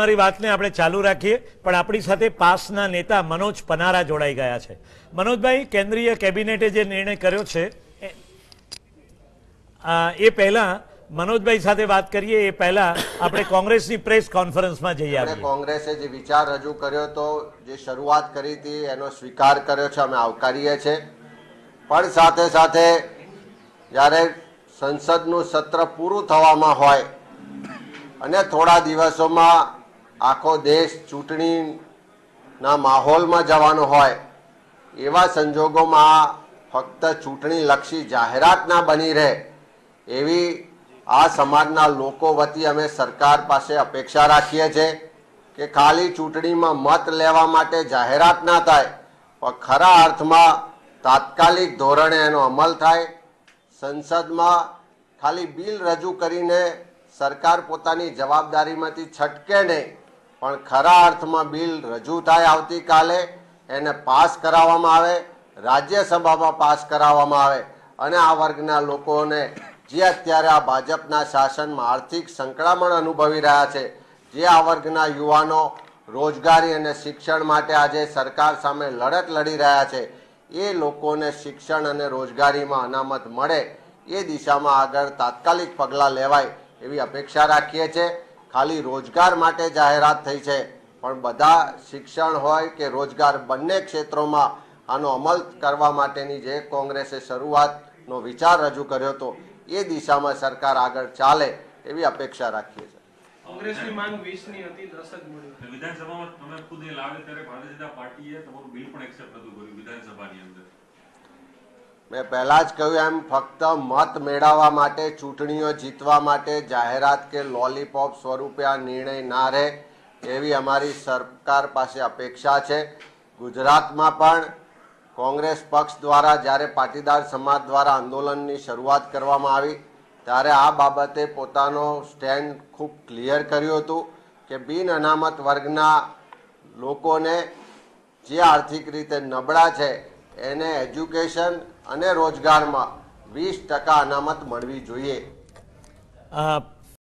અમારી વાતને આપણે ચાલુ રાખીએ પણ આપણી સાથે પાસના નેતા મનોજ પનારા જોડાઈ ગયા છે. મનોજભાઈ કેન્દ્રીય કેબિનેટે જે નિર્ણય કર્યો છે એ- પહેલા મનોજભાઈ સાથે વાત કરીએ એ પહેલા આપણે કોંગ્રેસની પ્રેસ કોન્ફરન્સમાં જઈ આપણે આવીએ. કોંગ્રેસે જે વિચાર રજૂ કર્યો તો જે શરૂઆત કરી હતી એનો સ્વીકાર કર્યો છે અમે આવકારીએ છીએ પણ સાથે સાથે જ્યારે સંસદનું સત્ર પૂરું થવામાં હોય અને થોડા દિવસોમાં આખો દેશ ચૂંટણીના માહોલમાં જવાનો હોય, એવા સંજોગોમાં ફક્ત ચૂંટણી લક્ષી જાહેરાત ના બની રહે, એવી આ સમાજના લોકો વતી અમે સરકાર પાસે અપેક્ષા રાખીએ છીએ કે ખાલી ચૂંટણીમાં મત લેવા માટે જાહેરાત ના થાય, પણ ખરા અર્થમાં તાત્કાલિક ધોરણે એનો અમલ થાય. સંસદમાં ખાલી બિલ રજૂ કરીને સરકાર પોતાની જવાબદારીમાંથી છટકે નહીં. પણ ખરા અર્થમાં બિલ રજૂ થાય આવતીકાલે, એને પાસ કરાવવામાં આવે, રાજ્યસભામાં પાસ કરાવવામાં આવે. અને આ વર્ગના લોકોને જે અત્યારે આ ભાજપના શાસનમાં આર્થિક સંકળામણ અનુભવી રહ્યા છે, જે આ વર્ગના યુવાનો રોજગારી અને શિક્ષણ માટે આજે સરકાર સામે લડત લડી રહ્યા છે, એ લોકોને શિક્ષણ અને રોજગારીમાં અનામત મળે, એ દિશામાં આગળ તાત્કાલિક પગલાં લેવાય એવી અપેક્ષા રાખીએ છીએ. ખાલી રોજગાર માટે જાહેરાત થઈ છે. પણ બધા શિક્ષણ હોય કે રોજગાર બંને ક્ષેત્રોમાં આનો અમલ કરવા માટેની જે કોંગ્રેસે શરૂઆતનો વિચાર રજૂ કર્યો હતો એ દિશામાં સરકાર આગળ ચાલે એવી અપેક્ષા રાખીએ છીએ. કોંગ્રેસની માંગ વીસની હતી દસ જ મળી. વિધાનસભામાં તમે ખુદ એ લાવે ત્યારે ભારતીય જનતા પાર્ટીએ તમારું બિલ પણ એક્સેપ્ટ નતું કર્યું વિધાનસભાની અંદર. મેં પહેલાં જ કહ્યું એમ, ફક્ત મત મેળવવા માટે, ચૂંટણીઓ જીતવા માટે જાહેરાત કે લોલીપોપ સ્વરૂપે આ નિર્ણય ના રહે એવી અમારી સરકાર પાસે અપેક્ષા છે. ગુજરાતમાં પણ કોંગ્રેસ પક્ષ દ્વારા જ્યારે પાટીદાર સમાજ દ્વારા આંદોલનની શરૂઆત કરવામાં આવી, ત્યારે આ બાબતે પોતાનો સ્ટેન્ડ ખૂબ ક્લિયર કર્યું હતું કે બિન અનામત વર્ગના લોકોને જે આર્થિક રીતે નબળા છે એને એજ્યુકેશન અને રોજગારમાં વીસ ટકા અનામત મળવી જોઈએ.